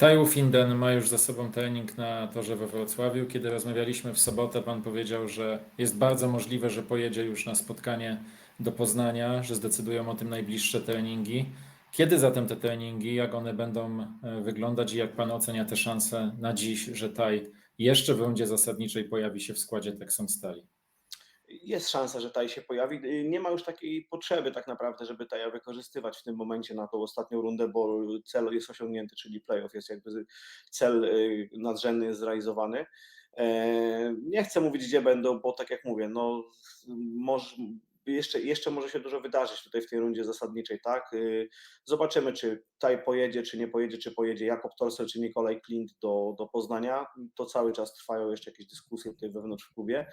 Taju Finden ma już za sobą trening na torze we Wrocławiu. Kiedy rozmawialiśmy w sobotę, pan powiedział, że jest bardzo możliwe, że pojedzie już na spotkanie do Poznania, że zdecydują o tym najbliższe treningi. Kiedy zatem te treningi, jak one będą e, wyglądać i jak pan ocenia te szanse na dziś, że Taj jeszcze w rundzie zasadniczej pojawi się w składzie Texom Stali? Jest szansa, że Taj się pojawi. Nie ma już takiej potrzeby tak naprawdę, żeby Taja wykorzystywać w tym momencie na tą ostatnią rundę, bo cel jest osiągnięty, czyli playoff jest jakby cel y, nadrzędny jest zrealizowany. E, Nie chcę mówić, gdzie będą, bo tak jak mówię, no może, jeszcze, jeszcze może się dużo wydarzyć tutaj w tej rundzie zasadniczej, tak? Y, Zobaczymy, czy Taj pojedzie, czy nie pojedzie, czy pojedzie Jakob Torsel, czy Nikolaj Klint do, do Poznania. To cały czas trwają jeszcze jakieś dyskusje tutaj wewnątrz w klubie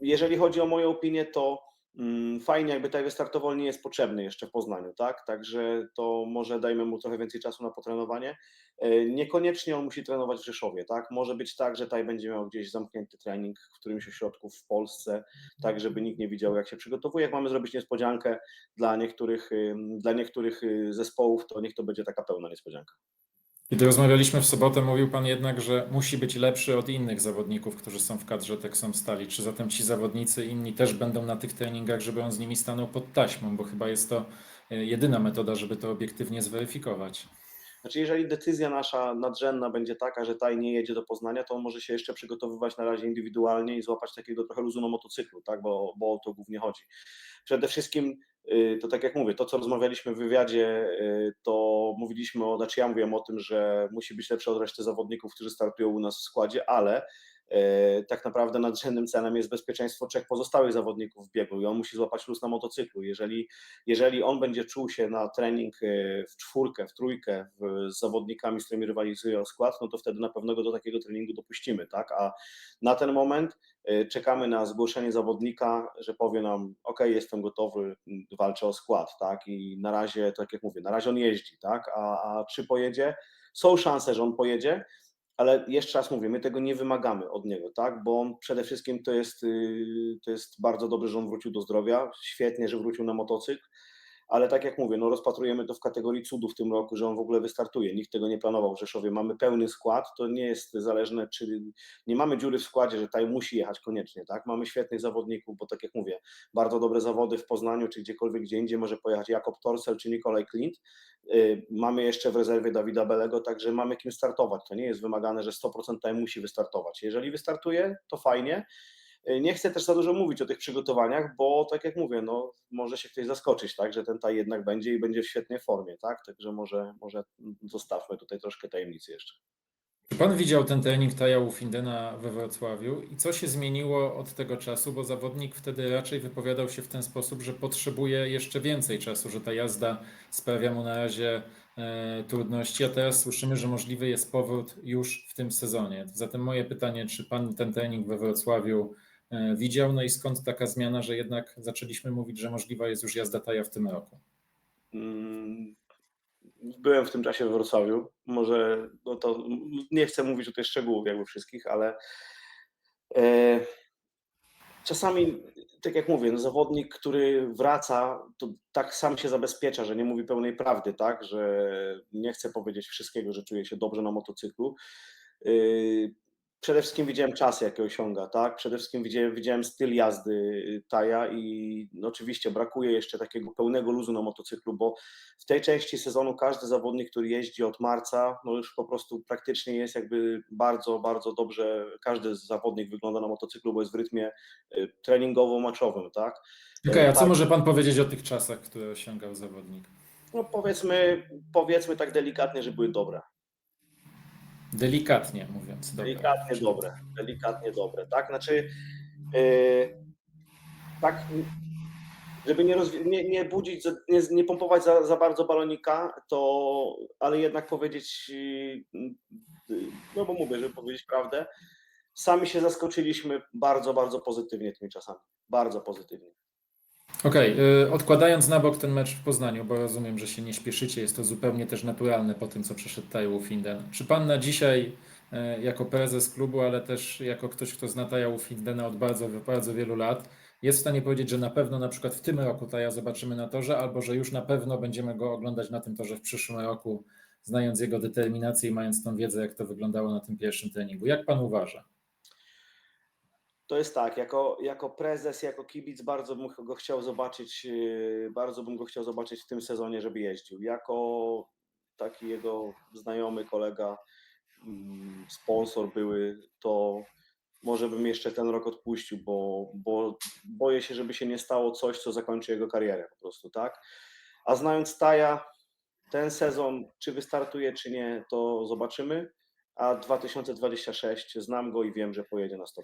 jeżeli chodzi o moją opinię, to mm, fajnie, jakby tutaj wystartował nie jest potrzebny jeszcze w Poznaniu, tak? Także to może dajmy mu trochę więcej czasu na potrenowanie. E, Niekoniecznie on musi trenować w Rzeszowie, tak? Może być tak, że tutaj będzie miał gdzieś zamknięty trening w którymś ośrodku w Polsce, tak żeby nikt nie widział, jak się przygotowuje. Jak mamy zrobić niespodziankę dla niektórych, dla niektórych y, zespołów, to niech to będzie taka pełna niespodzianka. Kiedy rozmawialiśmy w sobotę, mówił Pan jednak, że musi być lepszy od innych zawodników, którzy są w kadrze Texom Stali. Czy zatem ci zawodnicy inni też będą na tych treningach, żeby on z nimi stanął pod taśmą, bo chyba jest to e, jedyna metoda, żeby to obiektywnie zweryfikować. Znaczy, jeżeli decyzja nasza nadrzędna będzie taka, że Taj nie jedzie do Poznania, to może się jeszcze przygotowywać na razie indywidualnie i złapać takiego trochę luzu na motocyklu, tak? bo, bo o to głównie chodzi. Przede wszystkim, y, to tak jak mówię, to co rozmawialiśmy w wywiadzie, y, to mówiliśmy o, znaczy ja mówiłem o tym, że musi być lepszy od reszty zawodników, którzy startują u nas w składzie, ale tak naprawdę nadrzędnym celem jest bezpieczeństwo trzech pozostałych zawodników w biegu i on musi złapać luz na motocyklu. Jeżeli, jeżeli on będzie czuł się na trening e, w czwórkę, w trójkę w, z zawodnikami, z którymi rywalizuje o skład, no to wtedy na pewno go do takiego treningu dopuścimy, tak? A na ten moment e, czekamy na zgłoszenie zawodnika, że powie nam, ok, jestem gotowy, walczę o skład, tak? I na razie, tak jak mówię, na razie on jeździ, tak? A, a czy pojedzie? Są szanse, że on pojedzie, ale jeszcze raz mówię, my tego nie wymagamy od niego, tak? Bo przede wszystkim to jest, yy, to jest bardzo dobrze, że on wrócił do zdrowia, świetnie, że wrócił na motocykl, ale tak jak mówię, no rozpatrujemy to w kategorii cudu w tym roku, że on w ogóle wystartuje. Nikt tego nie planował w Rzeszowie. Mamy pełny skład, to nie jest zależne, czy nie mamy dziury w składzie, że taj musi jechać koniecznie, tak? Mamy świetnych zawodników, bo tak jak mówię, bardzo dobre zawody w Poznaniu, czy gdziekolwiek gdzie indziej może pojechać Jakob Torsel czy Nikolaj Klint. Yy, Mamy jeszcze w rezerwie Dawida Belego, także mamy kim startować. To nie jest wymagane, że 100% taj musi wystartować. Jeżeli wystartuje, to fajnie. Nie chcę też za dużo mówić o tych przygotowaniach, bo tak jak mówię, no, może się ktoś zaskoczyć, tak, że ten taj jednak będzie i będzie w świetnej formie, tak? Także może, może zostawmy tutaj troszkę tajemnicy jeszcze. Czy Pan widział ten trening Taja Ufindena we Wrocławiu i co się zmieniło od tego czasu, bo zawodnik wtedy raczej wypowiadał się w ten sposób, że potrzebuje jeszcze więcej czasu, że ta jazda sprawia mu na razie e, trudności, a teraz słyszymy, że możliwy jest powrót już w tym sezonie. Zatem moje pytanie, czy Pan ten trening we Wrocławiu widział, no i skąd taka zmiana, że jednak zaczęliśmy mówić, że możliwa jest już jazda Taja w tym roku? Mm, Byłem w tym czasie w Wrocławiu. Może no to nie chcę mówić tutaj szczegółów jakby wszystkich, ale e, czasami, tak jak mówię, no zawodnik, który wraca, to tak sam się zabezpiecza, że nie mówi pełnej prawdy, tak, że nie chce powiedzieć wszystkiego, że czuje się dobrze na motocyklu. Przede wszystkim widziałem czas, jaki osiąga, tak? Przede wszystkim widziałem, widziałem styl jazdy y, Taja i no oczywiście brakuje jeszcze takiego pełnego luzu na motocyklu, bo w tej części sezonu każdy zawodnik, który jeździ od marca, no już po prostu praktycznie jest jakby bardzo, bardzo dobrze, każdy zawodnik wygląda na motocyklu, bo jest w rytmie y, treningowo-maczowym, tak? Okej, a co Tak. może Pan powiedzieć o tych czasach, które osiągał zawodnik? No powiedzmy, powiedzmy tak delikatnie, że były dobre. Delikatnie mówiąc. Delikatnie dobre, delikatnie dobre, tak? Znaczy, yy, tak, żeby nie, nie, nie budzić, nie, nie pompować za, za bardzo balonika, to, ale jednak powiedzieć, yy, no bo mówię, żeby powiedzieć prawdę, sami się zaskoczyliśmy bardzo, bardzo pozytywnie tymi czasami, bardzo pozytywnie. Okej, y, odkładając na bok ten mecz w Poznaniu, bo rozumiem, że się nie śpieszycie, jest to zupełnie też naturalne po tym, co przeszedł Taja Finden. Czy pan na dzisiaj, y, jako prezes klubu, ale też jako ktoś, kto zna Taja Findena od bardzo, bardzo wielu lat, jest w stanie powiedzieć, że na pewno na przykład w tym roku Taja zobaczymy na torze, albo że już na pewno będziemy go oglądać na tym torze w przyszłym roku znając jego determinację i mając tą wiedzę, jak to wyglądało na tym pierwszym treningu. Jak pan uważa? To jest tak, jako, jako prezes, jako kibic bardzo bym go chciał zobaczyć, yy, bardzo bym go chciał zobaczyć w tym sezonie, żeby jeździł. Jako taki jego znajomy kolega, mm, sponsor były, to może bym jeszcze ten rok odpuścił, bo, bo boję się, żeby się nie stało coś, co zakończy jego karierę po prostu, tak? A znając Taja, ten sezon, czy wystartuje, czy nie, to zobaczymy, a 2026 znam go i wiem, że pojedzie na 100%.